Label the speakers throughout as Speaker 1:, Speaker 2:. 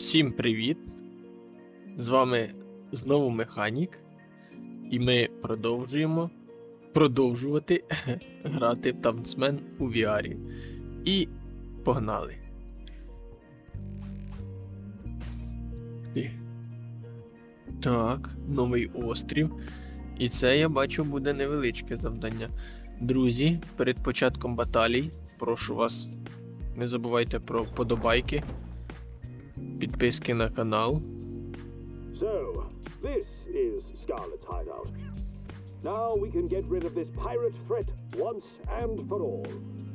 Speaker 1: Всім привіт! З вами знову Механік, і ми продовжуємо продовжувати грати в Танцмен у VR. І погнали. Так, новий острів. І це я бачу буде невеличке завдання. Друзі, перед початком баталій, прошу вас, не забувайте про подобайки, підписки на канал.
Speaker 2: So, this is Scarlet's hideout. Now we can get rid of this pirate threat once and for all.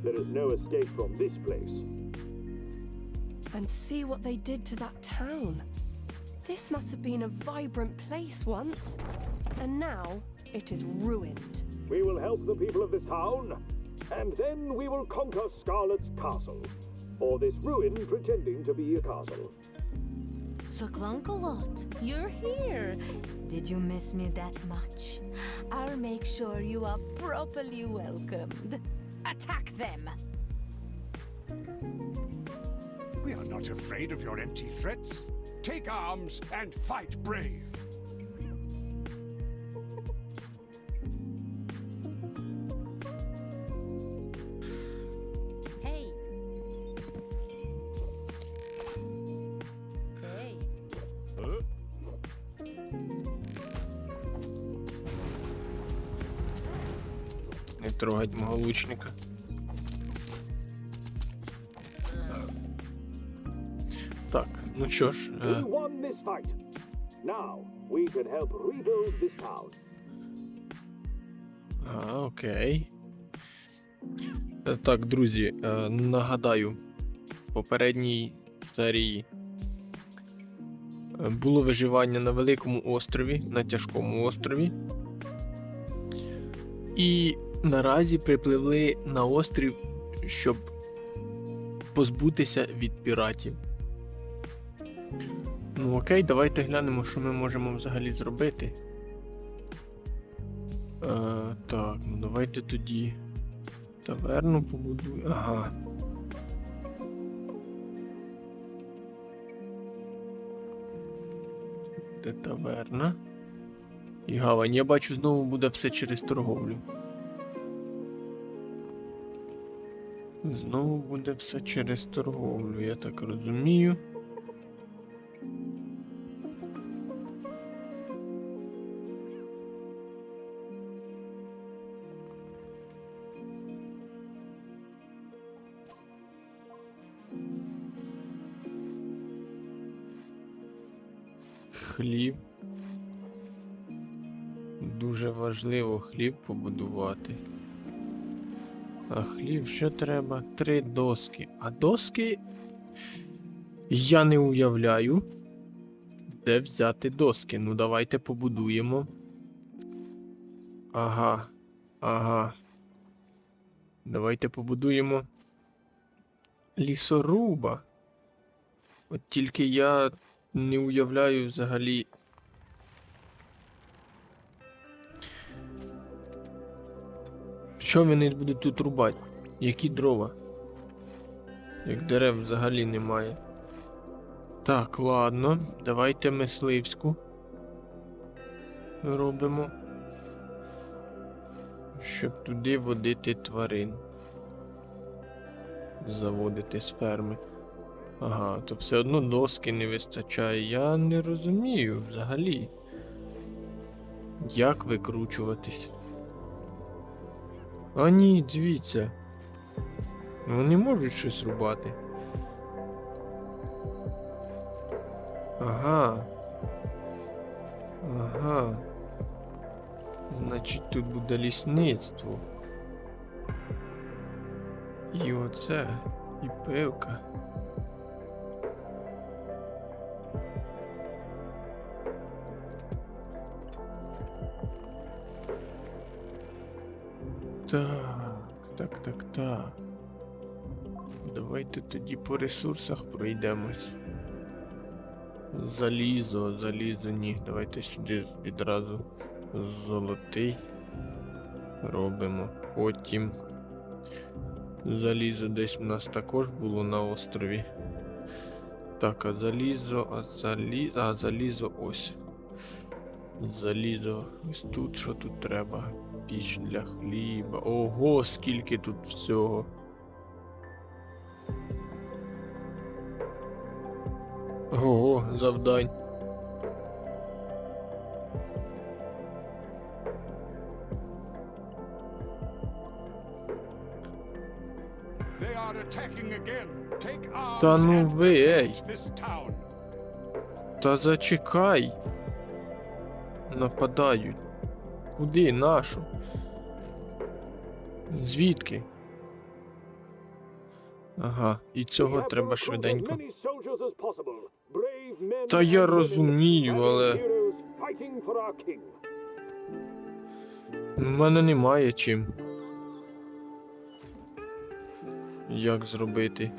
Speaker 2: There is no escape from this place.
Speaker 3: And see what they did to that town. This must have been a vibrant place once, and now it is ruined.
Speaker 2: We will help the people of this town, and then we will conquer Scarlet's castle. Or this ruin pretending to be a castle.
Speaker 4: So Glunkalot, you're here. Did you miss me that much? I'll make sure you are properly welcomed. Attack them!
Speaker 5: We are not afraid of your empty threats. Take arms and fight brave.
Speaker 1: Трогать мого лучника. Так, ну що ж, е, а, окей. Е, Так, друзі, е, нагадаю, в попередній серії е, було виживання на великому острові, на тяжкому острові. І наразі припливли на острів, щоб позбутися від піратів. Ну окей, давайте глянемо, що ми можемо взагалі зробити. Е, так, ну давайте тоді таверну побудуємо. Ага. Де таверна? І гавань. Я бачу, знову буде все через торговлю. Знову буде все через торговлю, я так розумію. Хліб. Дуже важливо хліб побудувати. А хліб що треба? Три доски. А доски. Я не уявляю. Де взяти доски? Ну давайте побудуємо. Ага. Ага. Давайте побудуємо лісоруба. От тільки я не уявляю взагалі. Що вони будуть тут рубати? Які дрова? Як дерев взагалі немає. Так, ладно, давайте мисливську робимо. Щоб туди водити тварин. Заводити з ферми. Ага, то все одно доски не вистачає. Я не розумію взагалі. Як викручуватись? А ні, дивіться. Вони можуть щось рубати. Ага. Ага. Значить тут буде лісництво. І оце. І пилка. Так, так, так, так. Давайте тоді по ресурсах пройдемось. Залізо, залізо, ні. Давайте сюди відразу золотий робимо. Потім залізо десь у нас також було на острові. Так, а залізо, а залі... А, залізо ось. Залізо. Ось тут що тут треба? Піч для хліба. Ого, скільки тут всього. Ого, завдань. Та ну ви, ей. Та зачекай. Нападають. Куди? Нашу? Звідки? Ага, і цього треба швиденько. Та я розумію, але-. У мене немає чим. Як зробити?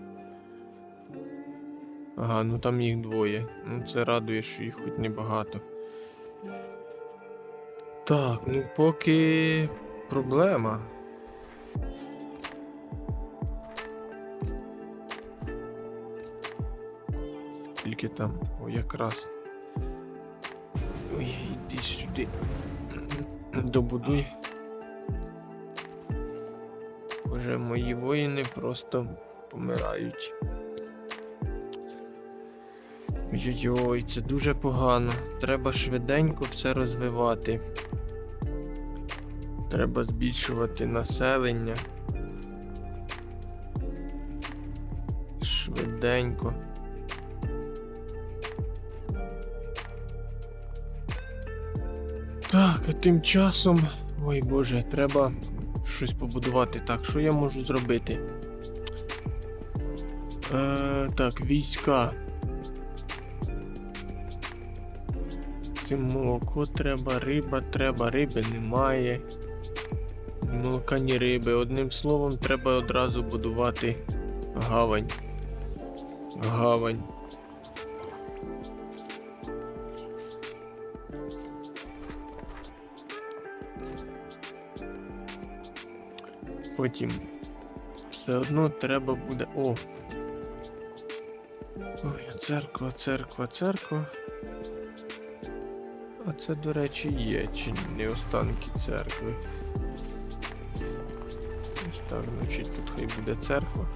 Speaker 1: Ага, ну там їх двоє. Ну це радує, що їх хоч небагато. Так, ну поки проблема. Тільки там, о, якраз. Ой, іди сюди. Добудуй. Боже, мої воїни просто помирають. Ой-ой-ой, це дуже погано. Треба швиденько все розвивати. Треба збільшувати населення. Швиденько. Так, а тим часом. Ой боже, треба щось побудувати. Так, що я можу зробити? Е, так, війська. Тим молоко треба, риба треба, риби немає. Ні Молока, ні риби. Одним словом, треба одразу будувати гавань. Гавань. Потім все одно треба буде. О! Ой, церква, церква, церква. А це, до речі, є, чи не останки церкви. Так, значить, тут хай буде церква.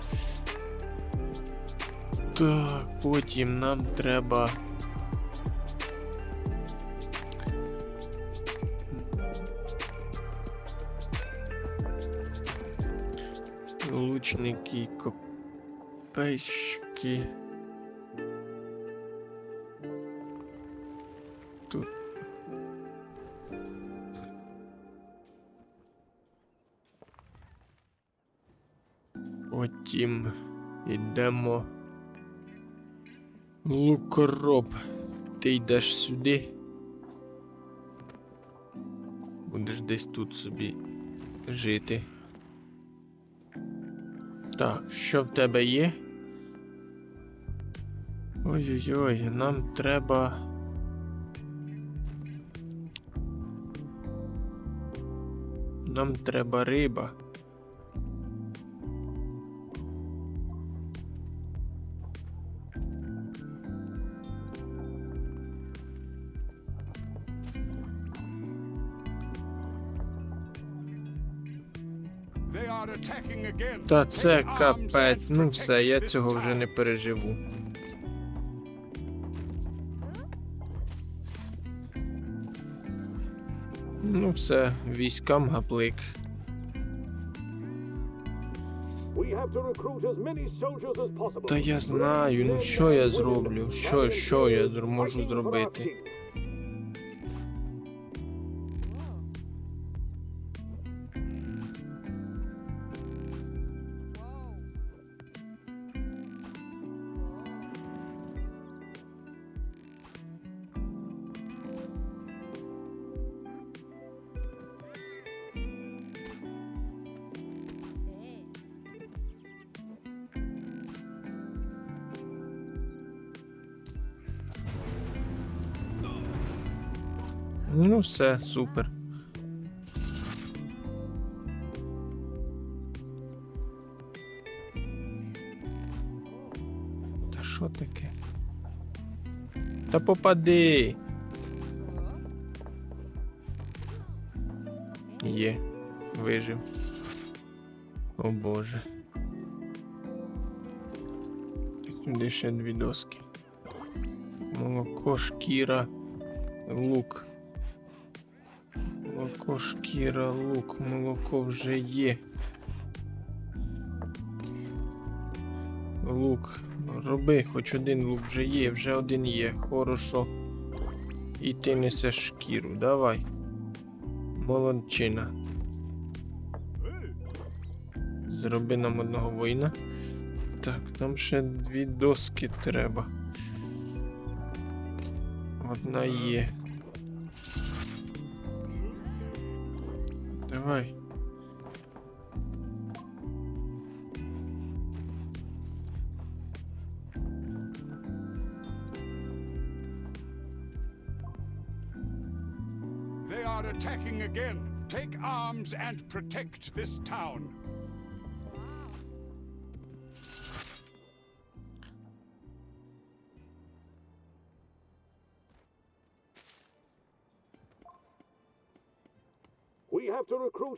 Speaker 1: Так, потім нам треба. Лучники, копейщики. Потім йдемо. Лукороб. Ти йдеш сюди. Будеш десь тут собі жити. Так, що в тебе є? Ой-ой-ой, нам треба. Нам треба риба. Та це капець. Ну все, я цього вже не переживу. Ну все, військам гаплик. Та я знаю, ну що я зроблю? Що, що я можу зробити? Ну все, супер. Та що таке? Та попади. Є, вижив. О боже. Сюди ще дві доски. Молоко, шкіра, лук. Молоко, шкіра, лук, молоко вже є. Лук. Роби, хоч один лук вже є, вже один є. Хорошо. І ти несеш шкіру. Давай. Молодчина. Зроби нам одного воїна. Так, нам ще дві доски треба. Одна є.
Speaker 5: They are attacking again. Take arms and protect this town.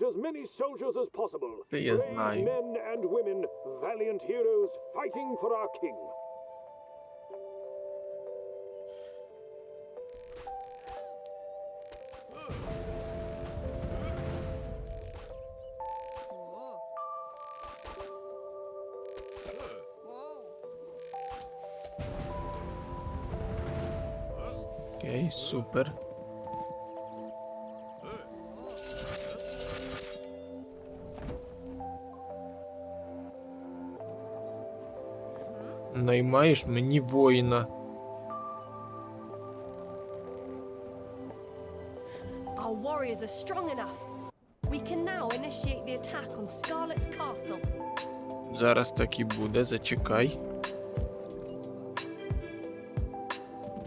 Speaker 2: as many soldiers as possible.
Speaker 1: He
Speaker 2: is
Speaker 1: nine.
Speaker 2: men and women, valiant heroes fighting for our king.
Speaker 1: Okay, super. Наймаєш мені воїна.
Speaker 3: Our warriors are strong enough. We can now initiate the attack on Scarlet's castle.
Speaker 1: Зараз так і буде, зачекай.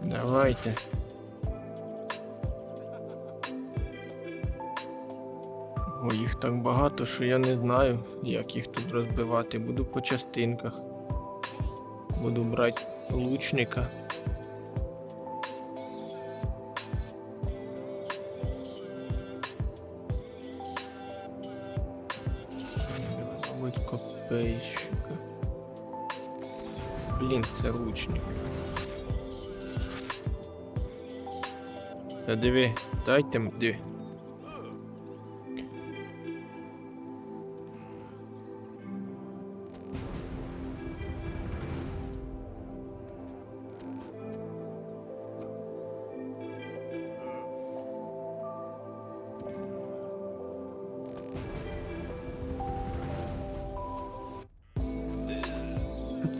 Speaker 1: Давайте. О, їх так багато, що я не знаю, як їх тут розбивати. Буду по частинках. Буду брати лучника. Мабуть, копейщика. Блін, це лучник. Та диви, дайте м-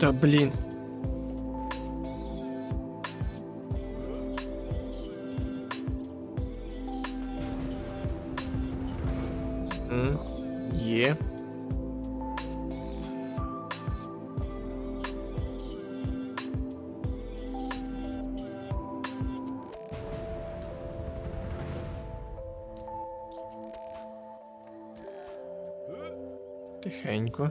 Speaker 1: диви. Та блін. М, Є. Тихенько.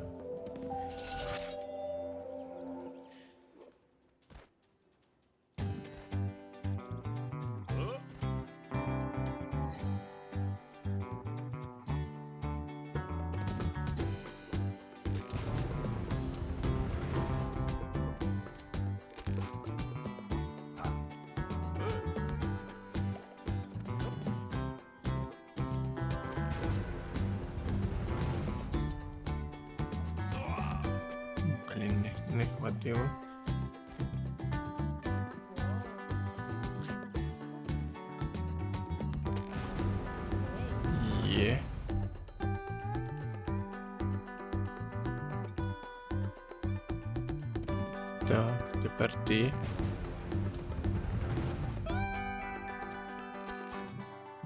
Speaker 1: Тепер ти.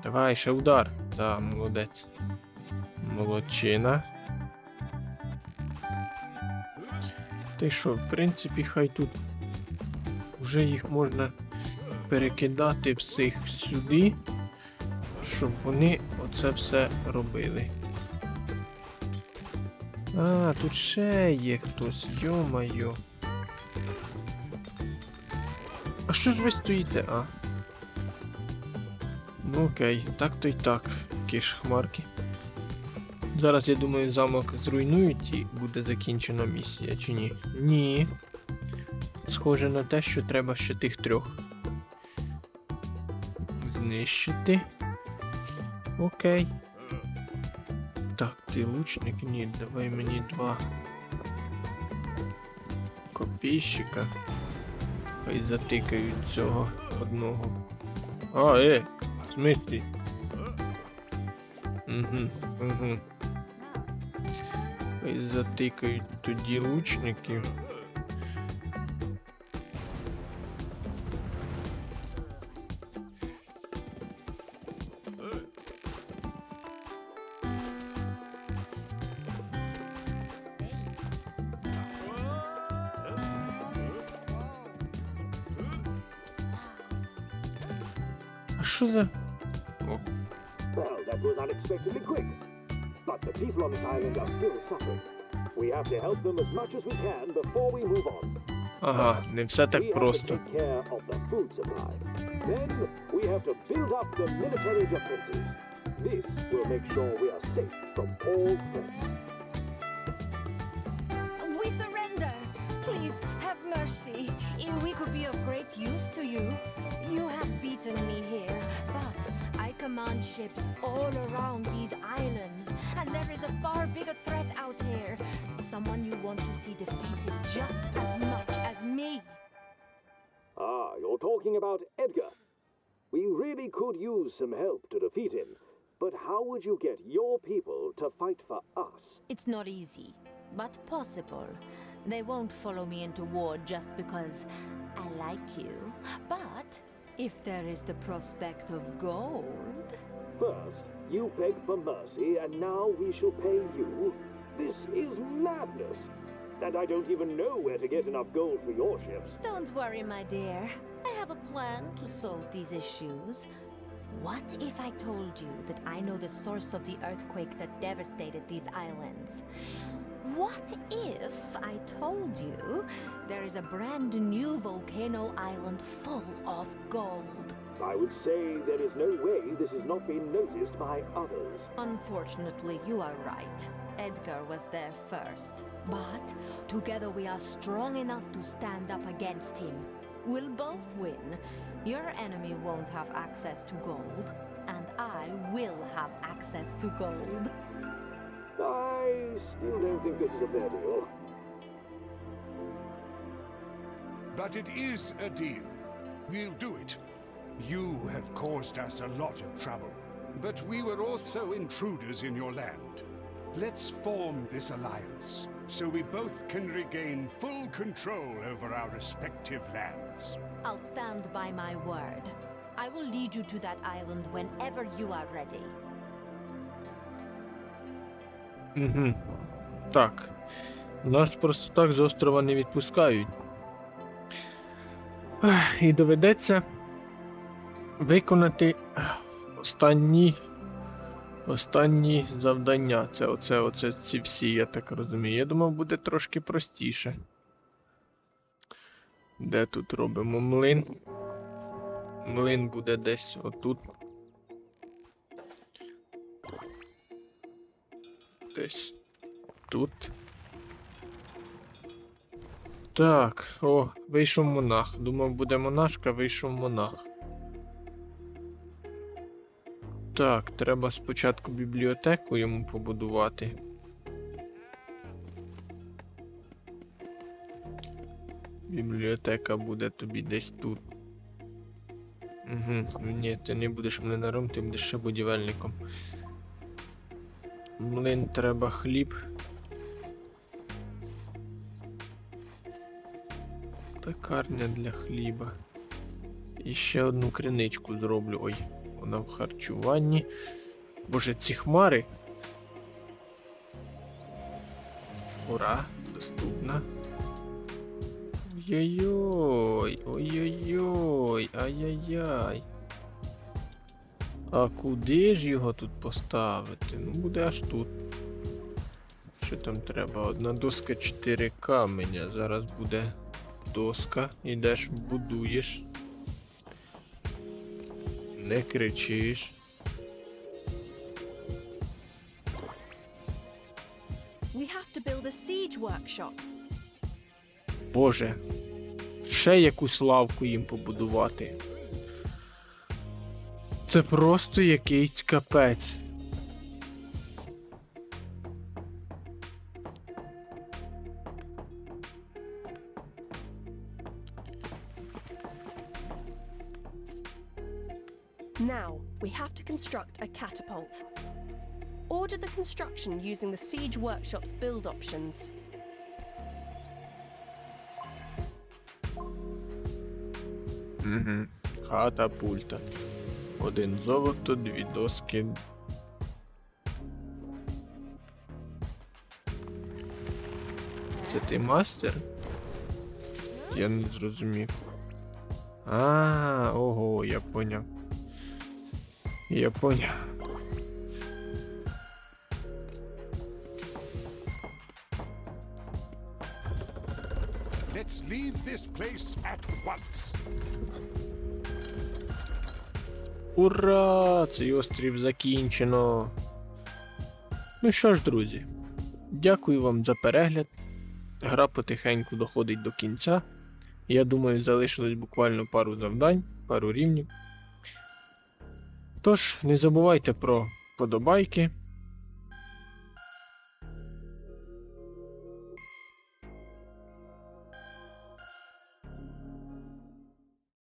Speaker 1: Давай, ще удар. Да, молодець. Молодчина. Ти що, в принципі, хай тут вже їх можна перекидати всіх сюди, щоб вони оце все робили. А, тут ще є хтось, йо-майо. А що ж ви стоїте, а? Ну окей, так то й так. Ж хмарки. Зараз, я думаю, замок зруйнують і буде закінчена місія, чи ні? Ні. Схоже на те, що треба ще тих трьох. Знищити. Окей. Так, ти лучник? Ні, давай мені два. Копійщика. Хай затикають цього одного. А, е, смислі? Угу, угу. Хай затикають тоді лучників.
Speaker 2: people on this island are still suffering. We have to help them as much as we can before we move on.
Speaker 1: ага, не все
Speaker 2: we
Speaker 1: так
Speaker 2: have to
Speaker 1: просто.
Speaker 2: take care of the food supply. Then we have to build up the military defenses. This will make sure we are safe from all threats.
Speaker 4: We surrender. Please have mercy. We could be of great use to you. You have beaten me here, but I command ships all around these islands, and there is a far bigger threat out here. Someone you want to see defeated just as much as me.
Speaker 2: Ah, you're talking about Edgar. We really could use some help to defeat him. But how would you get your people to fight for us?
Speaker 4: It's not easy, but possible. They won't follow me into war just because I like you. But if there is the prospect of gold.
Speaker 2: First, you beg for mercy, and now we shall pay you? This is madness! And I don't even know where to get enough gold for your ships.
Speaker 4: Don't worry, my dear. I have a plan to solve these issues. What if I told you that I know the source of the earthquake that devastated these islands? What if I told you there is a brand new volcano island full of gold?
Speaker 2: I would say there is no way this has not been noticed by others.
Speaker 4: Unfortunately, you are right. Edgar was there first. But together we are strong enough to stand up against him. We'll both win. Your enemy won't have access to gold, and I will have access to gold.
Speaker 2: I still don't think this is a fair deal.
Speaker 5: But it is a deal. We'll do it. You have caused us a lot of trouble, but we were also intruders in your land. Let's form this alliance so we both can regain full control over our respective lands.
Speaker 4: I'll stand by my word. I will lead you to that island whenever you are ready.
Speaker 1: Угу. Так. Нас просто так з острова не відпускають. І доведеться виконати останні. Останні завдання. Це оце, оце ці всі, я так розумію. Я думав, буде трошки простіше. Де тут робимо млин? Млин буде десь отут. Десь тут. Так, о, вийшов монах. Думав, буде монашка, вийшов монах. Так, треба спочатку бібліотеку йому побудувати. Бібліотека буде тобі десь тут. Угу, ні, ти не будеш млинаром, ти будеш ще будівельником. Млин треба хліб. Пекарня для хліба. І ще одну криничку зроблю. Ой, вона в харчуванні. Боже, ці хмари. Ура, доступна. Ой-ой-ой, ой-ой-ой, ай-яй-яй. А куди ж його тут поставити? Ну буде аж тут. Що там треба? Одна доска 4 каменя. Зараз буде доска. Ідеш, будуєш. Не кричиш.
Speaker 3: We have to build a siege workshop.
Speaker 1: Боже. Ще якусь лавку їм побудувати. Це просто якийсь капець.
Speaker 3: Now, we have to construct a catapult. Order the construction using the Siege Workshop's build options.
Speaker 1: Угу. Катапульта. Один золото, дві доски. Це ти мастер? Я не зрозумів. А, ого, я поняв. Я поняв.
Speaker 5: Let's leave this place at once.
Speaker 1: Ура! Цей острів закінчено. Ну що ж, друзі, дякую вам за перегляд. Гра потихеньку доходить до кінця. Я думаю, залишилось буквально пару завдань, пару рівнів. Тож, не забувайте про подобайки,